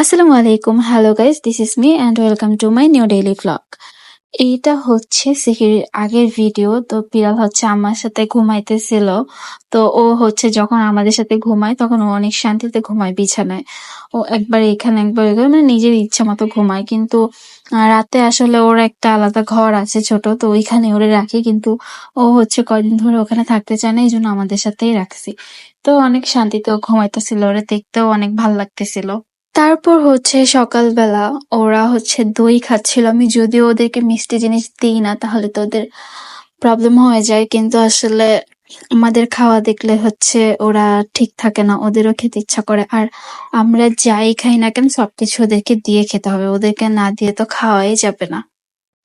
আসসালামু আলাইকুম। Hello guys this is me and welcome to my new daily vlog এইটা হচ্ছে সিকির আগের ভিডিও তো বিড়াল হচ্ছে আমার সাথে ঘুমাইতেছিল। তো ও হচ্ছে যখন আমাদের সাথে ঘুমায়, তখন ও অনেক শান্তিতে ঘুমায় বিছানায়। ও একবার এখানে একবার এখানে মানে নিজের ইচ্ছা মতো ঘুমায়। কিন্তু রাতে আসলে ওর একটা আলাদা ঘর আছে ছোট, তো ওইখানে ওরে রাখি। কিন্তু ও হচ্ছে কয়দিন ধরে ওখানে থাকতে চায় না এই জন্য আমাদের সাথেই রাখছি। তো অনেক শান্তিতে ও ঘুমাইতেছিল, ওরে দেখতেও অনেক ভালো লাগতেছিল। তারপর হচ্ছে সকালবেলা ওরা হচ্ছে দই খাচ্ছিল। আমি যদিও ওদেরকে মিষ্টি জিনিস দিই না, তাহলে তো ওদের প্রবলেম হয়ে যায়। কিন্তু আসলে আমাদের খাওয়া দেখলে হচ্ছে ওরা ঠিক থাকে না, ওদেরও খেতে ইচ্ছা করে। আর আমরা যাই খাই না কেন, সবকিছু ওদেরকে দিয়ে খেতে হবে। ওদেরকে না দিয়ে তো খাওয়াই যাবে না।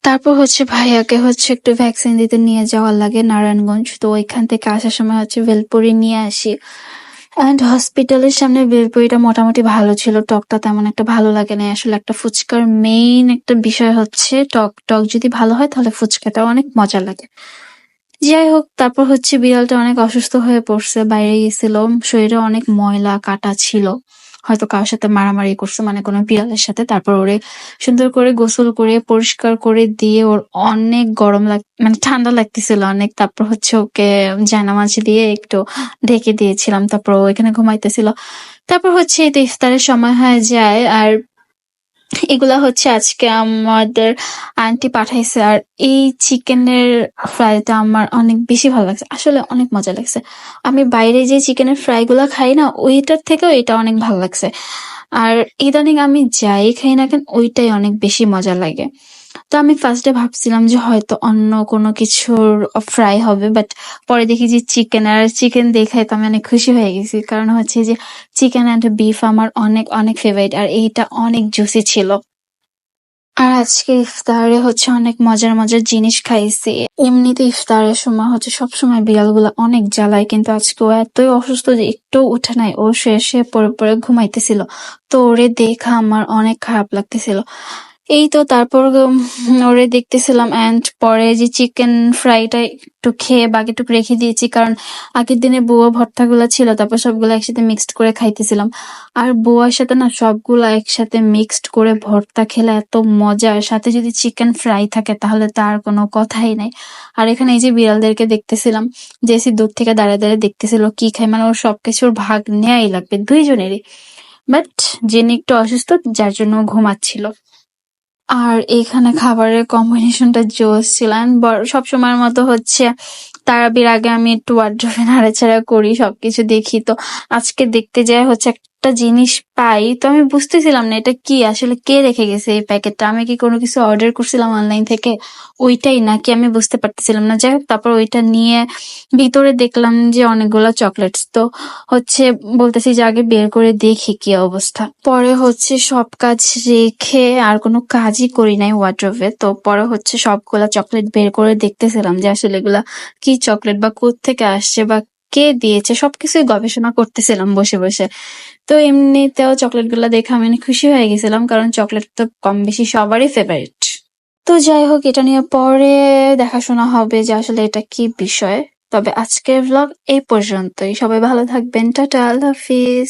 তারপর হচ্ছে ভাইয়াকে হচ্ছে একটু ভ্যাকসিন দিতে নিয়ে যাওয়া লাগে নারায়ণগঞ্জ। তো ওইখান থেকে আসার সময় হচ্ছে ভেলপুরি নিয়ে আসি। অ্যান্ড হসপিটালের সামনে বেলপুরিটা মোটামুটি ভালো ছিল। টকটা তেমন একটা ভালো লাগে না আসলে একটা ফুচকার মেইন একটা বিষয় হচ্ছে, টক টক যদি ভালো হয় তাহলে ফুচকাটা অনেক মজা লাগে। যাই হোক, তারপর হচ্ছে বিড়ালটা অনেক অসুস্থ হয়ে পড়ছে, বাইরে গেছিল। শরীরে অনেক ময়লা, কাটা ছিল। হয়তো কারোর সাথে মারামারি করছে মানে কোনো বিড়ালের সাথে। তারপর ওরে সুন্দর করে গোসল করে, পরিষ্কার করে দিয়ে ওর অনেক গরম লাগ মানে ঠান্ডা লাগতেছিল অনেক। তারপর হচ্ছে ওকে জায়নামাজ দিয়ে একটু ঢেকে দিয়েছিলাম। তারপর ও এখানে ঘুমাইতেছিল। তারপর হচ্ছে এতে ইফতারের সময় হয়ে যায়। আর এগুলা হচ্ছে আজকে আমাদের আন্টি পাঠাইছে। আর এই চিকেনের ফ্রাইটা আমার অনেক বেশি ভালো লাগছে। আসলে অনেক মজা লাগছে। আমি বাইরে যে চিকেনের ফ্রাই গুলা খাই না, ওইটার থেকেও এটা অনেক ভালো লাগছে। আর ইদানিং আমি যাই খাই না কেন, ওইটাই অনেক বেশি মজা লাগে। তো আমি ফার্স্টে ভাবছিলাম যে হয়তো অন্য কোনো কিছুর ফ্রাই হবে বাট পরে দেখি যে চিকেন আর চিকেন দেখে তো আমি অনেক খুশি হয়ে গেছি। কারণ হচ্ছে যে চিকেন অ্যান্ড বিফ আমার অনেক অনেক ফেভারিট আর এইটা অনেক জুসি ছিল। আর আজকে ইফতারে হচ্ছে অনেক মজার মজার জিনিস খাইছি। এমনিতে ইফতারের সময় হচ্ছে সবসময় বিড়ালগুলো অনেক জ্বালায়, কিন্তু আজকে ও এতই অসুস্থ যে একটু উঠে নাই, ও শুয়ে শুয়ে পরে পরে ঘুমাইতেছিল। তো ওরে দেখা আমার অনেক খারাপ লাগতেছিল। এই তো তারপর ওরে দেখতেছিলাম এন্ড পরে যে চিকেন ফ্রাইটা একটু খেয়ে বাকিটুকু রেখে দিয়েছি, কারণ আগের দিনে বুয়া ভর্তাগুলো ছিল, তারপর সবগুলো একসাথে মিক্সড করে খাইতেছিলাম। আর বুয়ার সাথে না সবগুলো একসাথে মিক্সড করে ভর্তা খেলে এত মজা, আর সাথে যদি চিকেন ফ্রাই থাকে তাহলে তার কোনো কথাই নাই। আর এখানে এই যে বিড়ালদেরকে দেখতেছিলাম জেসি দূর থেকে দাঁড়িয়ে দাঁড়িয়ে দেখতেছিল কি খায় মানে ওর সবকিছুর ভাগ নেয়াই লাগবে দুইজনেরই। বাট যিনি একটু অসুস্থ, যার জন্য ঘুমাচ্ছিল। আর এখানে খাবারের কম্বিনেশনটা জোস ছিল। সব সময়ের মতো হচ্ছে তারাবির আগে আমি একটু ওয়ার্ড্রোবে নাড়াচাড়া করি, সবকিছু দেখি। তো আজকে দেখতে যাই হচ্ছে একটা জিনিস পাই, তো আমি বুঝতেছিলাম না এটা কি, আসলে কে রেখে গেছে এই প্যাকেটটা? আমি কি কোনো কিছু অর্ডার করছিলাম অনলাইন থেকে? ওইটাই নাকি আমি বুঝতে পারতেছিলাম না। যাই তারপর ওইটা নিয়ে ভিতরে দেখলাম যে অনেকগুলো চকলেটস তো হচ্ছে বলতেছি যে আগে বের করে দেখি কি অবস্থা। পরে হচ্ছে সব কাজ রেখে আর কোনো কাজই করি নাই ওয়ার্ড্রোবে তো পরে হচ্ছে সবগুলা চকলেট বের করে দেখতেছিলাম যে আসলে এগুলা কি চকলেট বা থেকে আসছে বা কে দিয়েছে, সবকিছুই গবেষণা করতেছিলাম বসে বসে। তো এমনিতেও চকলেটগুলা দেখে আমি অনেক খুশি হয়ে গেছিলাম, কারণ চকলেট তো কম বেশি সবারই ফেভারিট তো যাই হোক, এটা নিয়ে পরে দেখাশোনা হবে যে আসলে এটা কি বিষয়। তবে আজকের ব্লগ এই পর্যন্তই। সবাই ভালো থাকবেন। টাটা, আল্লাহ হাফিজ।